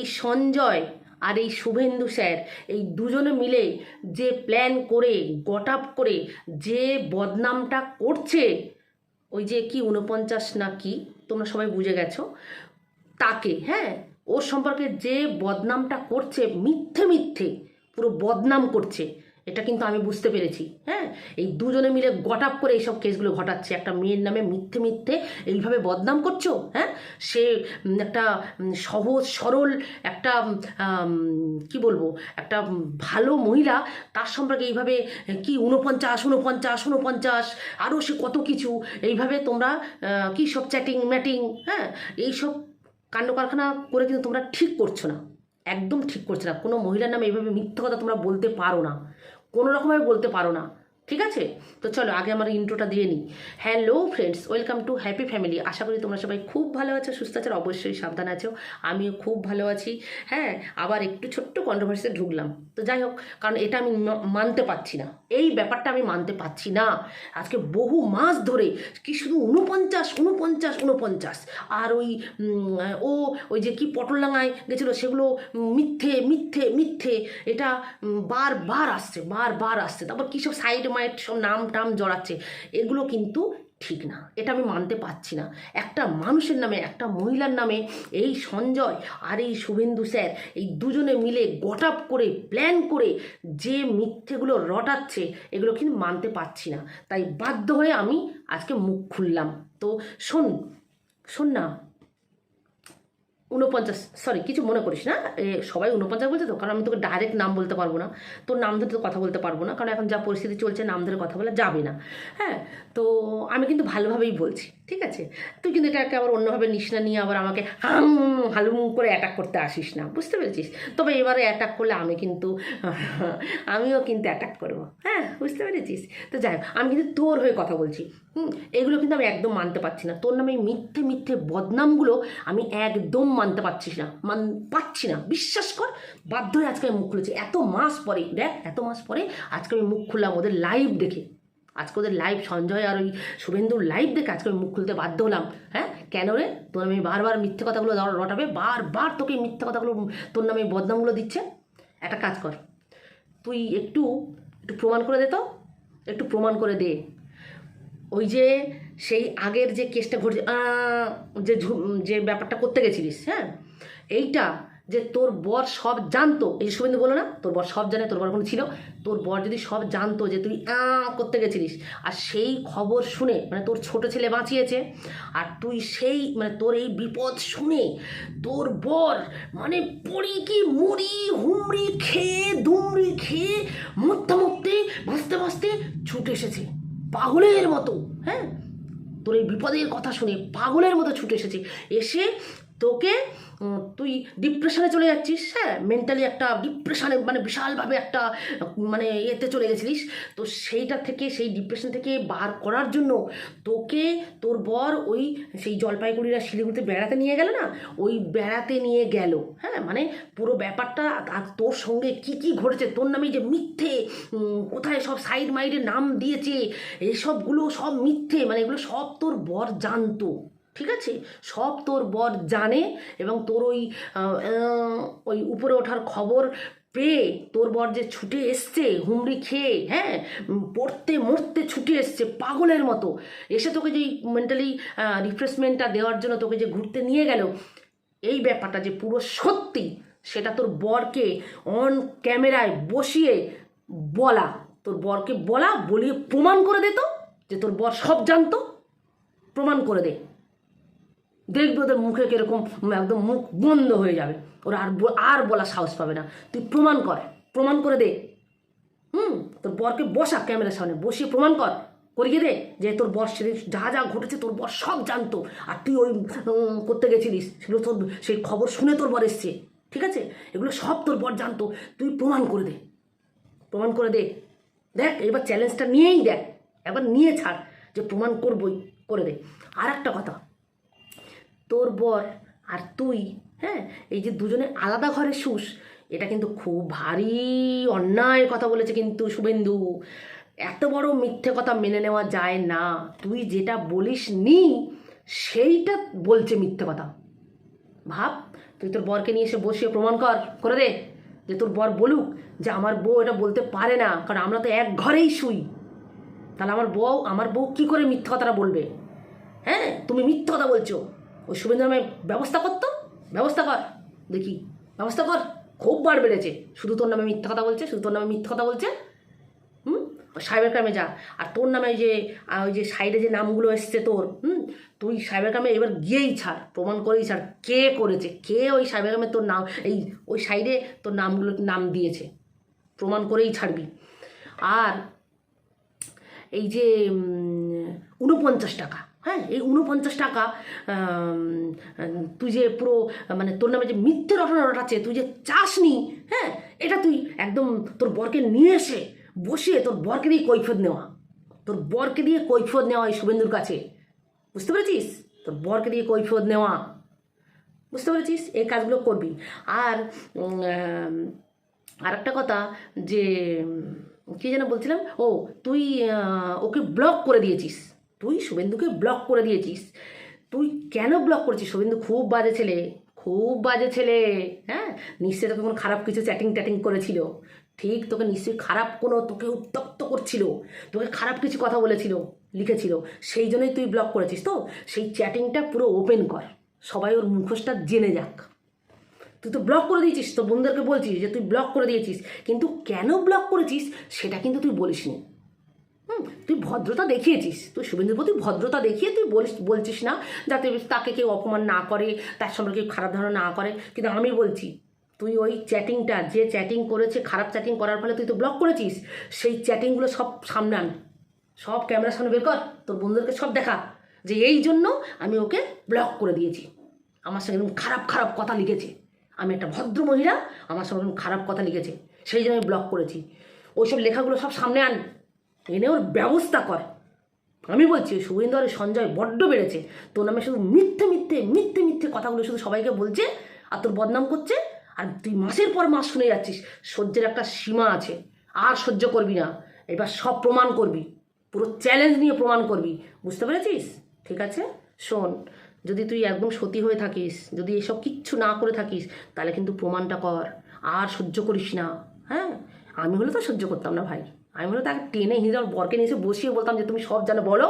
এই সঞ্জয় আর এই শুভেন্দু স্যার, এই দুজনে মিলে যে প্ল্যান করে গট করে যে বদনামটা করছে, ওই যে কি উনপঞ্চাশ না কি, তোমরা সবাই বুঝে গেছো, তাকে হ্যাঁ ওর সম্পর্কে যে বদনামটা করছে, মিথ্যে মিথ্যে, পুরো বদনাম করছে এটা কিন্তু আমি বুঝতে পেরেছি হ্যাঁ? এই দুজনে মিলে গট আপ করে এইসব কেসগুলো ঘটাচ্ছে। একটা মেয়ের নামে মিথ্যে মিথ্যে এইভাবে বদনাম করছ হ্যাঁ? সে একটা সহজ, সরল একটা কি বলব? একটা ভালো মহিলা, তার সম্পর্কে এইভাবে কি উনপঞ্চাশ উনপঞ্চাশ উনপঞ্চাশ আরও সে কত কিছু, এইভাবে তোমরা কি সব চ্যাটিং ম্যাটিং হ্যাঁ? এইসব কাণ্ড কারখানা করে কিন্তু তোমরা ঠিক করছ না। একদম ঠিক করছ না। কোনো মহিলার নামে এইভাবে মিথ্যে কথা তোমরা বলতে পারো না। কোনো রকমের বলতে পারো না। ঠিক আছে? তো চলো, আগে আমার ইন্ট্রোটা দিয়ে নিই। Hello friends welcome to happy family আশা করি তোমরা সবাই খুব ভালো আছো, সুস্থ আছো অবশ্যই সাবধান আছো। আমিও খুব ভালো আছি। হ্যাঁ আবার একটু ছোট্ট কন্ট্রোভার্সিতে ঢুকলাম। তো যাই হোক, কারণ এটা আমি মানতে পারছি না। এই ব্যাপারটা আমি মানতে পারছি না। আজকে বহু মাস ধরে কি শুধু উনপঞ্চাশ উনপঞ্চাশ উনপঞ্চাশ আর ওই ও, ওই যে কি পটলডাঙ্গায় গেছিল, সেগুলো মিথ্যে মিথ্যে মিথ্যে। এটা বারবার আসছে বারবার আসছে। তারপর কী সব সাইড মাইড সব নাম টাম জড়াচ্ছে, এগুলো কিন্তু ঠিক না। এটা আমি মানতে পারছি না। একটা মানুষের নামে, একটা মহিলার নামে এই সঞ্জয় আর এই শুভেন্দু স্যার, এই দুজনে মিলে গট আপ করে প্ল্যান করে যে মিথ্যেগুলো রটাচ্ছে, এগুলো কিন্তু মানতে পারছি না। তাই বাধ্য হয়ে আমি আজকে মুখ খুললাম। তো শোন শোন না উনপঞ্চাশ সরি কিছু মনে করিস না। এ, সবাই উনপঞ্চাশ বলছে তো কারণ আমি তোকে ডাইরেক্ট নাম বলতে পারব না। তোর নাম ধরে তো কথা বলতে পারব না কারণ এখন যা পরিস্থিতি চলছে নাম ধরে কথা বলা যাবে না। হ্যাঁ তো আমি কিন্তু ভালোভাবেই বলছি ঠিক আছে? তুই কিন্তু এটাকে আবার অন্যভাবে নিস না নিয়ে আবার আমাকে হাম হালুম করে অ্যাটাক করতে আসিস না বুঝতে পেরেছিস? তবে এবারে অ্যাটাক করলে আমি কিন্তু আমিও কিন্তু অ্যাটাক করব। হ্যাঁ বুঝতে পেরেছিস? তো যাই আমি কিন্তু তোর হয়ে কথা বলছি। হুম, এগুলো কিন্তু আমি একদম মানতে পারছি না। তোর নামে এই মিথ্যে মিথ্যে বদনামগুলো আমি একদম মানতে পারছিস না। মান পাচ্ছি না। বিশ্বাস কর, বাধ্য হয়ে আজকে আমি মুখ খুলেছি। এত মাস পরে, দেখ, এত মাস পরে আজকে আমি মুখ খুললাম ওদের লাইভ দেখে। আজকে ওদের লাইভ সঞ্জয় আর ওই শুভেন্দুর লাইভ দেখে আজকে আমি মুখ খুলতে বাধ্য হলাম। হ্যাঁ? কেন রে? তোর আমি বারবার মিথ্যে কথাগুলো রটাবে? বারবার তোকে মিথ্যে কথাগুলো, তোর নামে বদনামগুলো দিচ্ছে? একটা কাজ কর। তুই একটু একটু প্রমাণ করে দে তো। একটু প্রমাণ করে দে। ওই যে সেই আগের যে কেসটা ঘটছে যে যে ব্যাপারটা করতে গেছিলিস হ্যাঁ? এইটা যে তোর বর সব জানতো, এই শুভেন্দু বলো না, তোর বর সব জানে, তোর বর কোনো ছিল, তোর বর যদি সব জানতো যে তুই করতে গেছিলিস, আর সেই খবর শুনে মানে তোর ছোট ছেলে বাঁচিয়েছে, আর তুই সেই মানে তোর এই বিপদ শুনে তোর বর মানে পড়ি কি মুড়ি, হুমড়ি খেয়ে, দুমড়ি খেয়ে মরতে মরতে বাঁচতে বাঁচতে ছুটে এসেছে। পাগলের মতো হ্যাঁ? তোর এই বিপদের কথা শুনে পাগলের মতো ছুটে এসেছে। এসে তোকে তুই ডিপ্রেশনে চলে যাচ্ছিস হ্যাঁ? মেন্টালি একটা ডিপ্রেশনে মানে বিশালভাবে একটা মানে এতে চলে গেছিলিস। তো সেইটা থেকে, সেই ডিপ্রেশন থেকে বার করার জন্য তোকে, তোর বর ওই সেই জলপাইগুড়িরা শিলিগুড়িতে বেড়াতে নিয়ে গেল না? ওই বেড়াতে নিয়ে গেল হ্যাঁ? মানে পুরো ব্যাপারটা আর তোর সঙ্গে কি কি ঘটেছে? তোর নামে যে মিথ্যে কোথায় সব সাইড মাইডে নাম দিয়েছে এইসবগুলো সব মিথ্যে মানে এগুলো সব তোর বর জানতো। ঠিক আছে? সব তোর বর জানে এবং তোর ওই ওই উপরে ওঠার খবর পেয়ে তোর বর যে ছুটে এসছে, হুমড়ি খেয়ে হ্যাঁ? পড়তে মরতে ছুটে এসছে, পাগলের মতো। এসে তোকে যে মেন্টালি রিফ্রেশমেন্টটা দেওয়ার জন্য তোকে যে ঘুরতে নিয়ে গেল, এই ব্যাপারটা যে পুরো সত্যি, সেটা তোর বরকে অন ক্যামেরায় বসিয়ে বলা। তোর বরকে বলা, বলিয়ে প্রমাণ করে দে তো, যে তোর বর সব জানতো। প্রমাণ করে দে। দেখবি ওদের মুখে কীরকম একদম মুখ বন্ধ হয়ে যাবে। ওরা আর আর বলা সাহস পাবে না। তুই প্রমাণ কর, প্রমাণ করে দে। হুম, তোর বরকে বসা ক্যামেরার সামনে, বসিয়ে প্রমাণ কর। করিয়ে দে যে তোর বর সেদিন যা যা ঘটেছে তোর বর সব জানতো। আর তুই ওই করতে গেছিলিস, সেগুলো তোর, সেই খবর শুনে তোর বর এসছে। ঠিক আছে? এগুলো সব তোর বর জানতো। তুই প্রমাণ করে দে। প্রমাণ করে দে। দেখ, এবার চ্যালেঞ্জটা নিয়েই দেখ। একবার নিয়ে ছাড় যে প্রমাণ করবই, করে দে। আর একটা কথা। তোর বর আর তুই হ্যাঁ? এই যে দুজনে আলাদা ঘরে শুস, এটা কিন্তু খুব ভারী অন্যায় কথা বলেছে কিন্তু শুভেন্দু। এত বড় মিথ্যে কথা মেনে নেওয়া যায় না। তুই যেটা বলিস নি, সেইটা বলছে মিথ্যে কথা। ভাব, তুই তোর বরকে নিয়ে এসে বসিয়ে প্রমাণ কর, করে দে যে তোর বর বলুক যে আমার বউ এটা বলতে পারে না, কারণ আমরা তো এক ঘরেই শুই। তাহলে আমার বউ আমার বউ কী করে মিথ্যে কথাটা বলবে? হ্যাঁ? তুমি মিথ্যে কথা বলছো। ওই শুভেন্দু নামে ব্যবস্থা করতো? ব্যবস্থা কর। দেখি, ব্যবস্থা কর। খুব বার বেড়েছে। শুধু তোর নামে মিথ্যা কথা বলছে, শুধু তোর নামে মিথ্যা কথা বলছে। হুম? সাইবার ক্রাইমে যা। আর তোর নামে ওই যে ওই যে সাইডে যে নামগুলো এসছে তোর, হুম? তুই সাইবার ক্রাইমে এবার গিয়েই ছাড়। প্রমাণ করেই ছাড়। কে করেছে? কে ওই সাইবার ক্রাইমে তোর নাম, এই ওই সাইডে তোর নামগুলো, নাম দিয়েছে? প্রমাণ করেই ছাড়বি। আর এই যে উনপঞ্চাশ টাকা। হ্যাঁ এই উনপঞ্চাশ টাকা তুই যে পুরো মানে তোর নামে যে মিথ্যে রটনা রটাচ্ছে, তুই যে চাসনি হ্যাঁ এটা তুই একদম তোর বরকে নিয়ে এসে বসিয়ে তোর বরকে দিয়ে কৈফত নেওয়া। তোর বরকে দিয়ে কৈফত নেওয়া এই শুভেন্দুর কাছে। বুঝতে পেরেছিস? তোর বরকে দিয়ে কৈফত নেওয়া। বুঝতে পেরেছিস? এই কাজগুলো করবি। আর আর একটা কথা যে কী যেন বলছিলাম? ও, তুই ওকে ব্লক করে দিয়েছিস। তুই শুভেন্দুকে ব্লক করে দিয়েছিস। তুই কেন ব্লক করেছিস? শুভেন্দু খুব বাজে ছেলে, খুব বাজে ছেলে। হ্যাঁ? নিশ্চয়ই তোকে কোনো খারাপ কিছু চ্যাটিং ট্যাটিং করেছিল। ঠিক, তোকে নিশ্চয়ই খারাপ কোনো তোকে উত্তপ্ত করছিল। তোকে খারাপ কিছু কথা বলেছিল, লিখেছিল। সেই জন্যই তুই ব্লক করেছিস তো? সেই চ্যাটিংটা পুরো ওপেন কর। সবাই ওর মুখোশটা জেনে যাক। তুই তো ব্লক করে দিয়েছিস তো বন্ধুদেরকে বলছিস যে তুই ব্লক করে দিয়েছিস। কিন্তু কেন ব্লক করেছিস, সেটা কিন্তু তুই বলিসনি। হুম, তুই ভদ্রতা দেখিয়েছিস। তুই শুভেন্দুর প্রতি ভদ্রতা দেখিয়ে তুই বলিস, বলছিস না যাতে তাকে কেউ অপমান না করে, তার সম্পর্কে কেউ খারাপ ধারণা না করে। কিন্তু আমি বলছি, তুই ওই চ্যাটিংটা যে চ্যাটিং করেছে, খারাপ চ্যাটিং করার ফলে তুই তো ব্লক করেছিস, সেই চ্যাটিংগুলো সব সামনে আন। সব ক্যামেরার সামনে বের কর, তোর বন্ধুদেরকে সব দেখা। যে এই জন্য আমি ওকে ব্লক করে দিয়েছি। আমার সঙ্গে এরকম খারাপ খারাপ কথা লিখেছে। আমি একটা ভদ্র মহিলা, আমার সঙ্গে এরকম খারাপ কথা লিখেছে। সেই জন্য আমি ব্লক করেছি। ওইসব লেখাগুলো সব সামনে আন। এনে ওর ব্যবস্থা কর। আমি বলছি শুভেন্দু আর সঞ্জয় বড্ড বেড়েছে। তোর নামে শুধু মিথ্যে মিথ্যে মিথ্যে মিথ্যে কথাগুলো শুধু সবাইকে বলছে আর তোর বদনাম করছে আর তুই মাসের পর মাস শুনে যাচ্ছিস। সহ্যের একটা সীমা আছে। আর সহ্য করবি না। এবার সব প্রমাণ করবি। পুরো চ্যালেঞ্জ নিয়ে প্রমাণ করবি। বুঝতে পেরেছিস? ঠিক আছে? শোন, যদি তুই একদম সতী হয়ে থাকিস, যদি এসব কিচ্ছু না করে থাকিস, তাহলে কিন্তু প্রমাণটা কর। আর সহ্য করিস না। হ্যাঁ? আমি হলে তো সহ্য করতাম না ভাই। আমি বললাম তাকে টেনে হিঁচড়ে বরকে নিয়ে এসে বসিয়ে বলতাম যে, তুমি সব জানো, বলো।